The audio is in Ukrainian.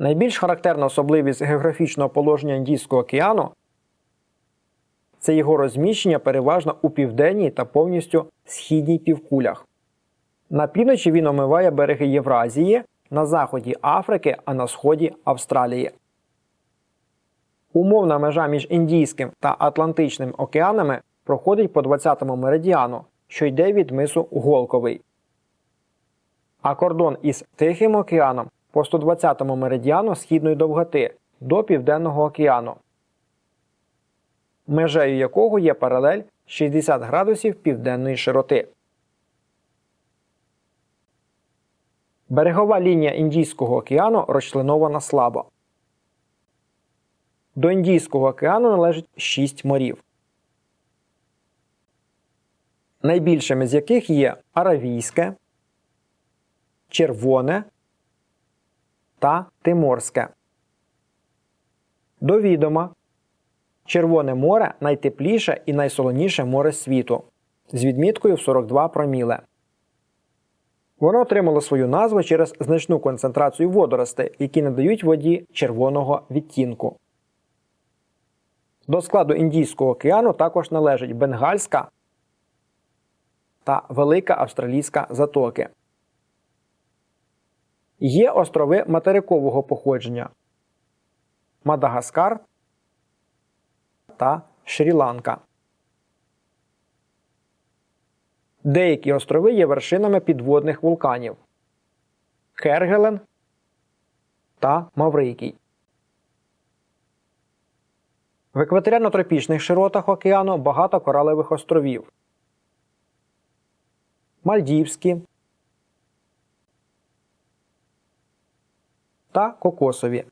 Найбільш характерна особливість географічного положення Індійського океану це його розміщення переважно у південній та повністю східній півкулях. На півночі він омиває береги Євразії, на заході Африки, а на сході Австралії. Умовна межа між Індійським та Атлантичним океанами проходить по 20-му меридіану, що йде від мису Голковий. А кордон із Тихим океаном по 120-му меридіану східної довготи до Південного океану, межею якого є паралель 60 градусів південної широти. Берегова лінія Індійського океану розчленована слабо. До Індійського океану належить 6 морів, найбільшими з яких є Аравійське, Червоне та Тиморське. До відома, Червоне море найтепліше і найсолоніше море світу з відміткою в 42 проміле. Воно отримало свою назву через значну концентрацію водоростей, які надають воді червоного відтінку. До складу Індійського океану також належать Бенгальська та Велика Австралійська затоки. Є острови материкового походження Мадагаскар та Шрі-Ланка. Деякі острови є вершинами підводних вулканів Хергелен та Маврикій. В екваторіально-тропічних широтах океану багато коралевих островів. Мальдівські та Кокосові.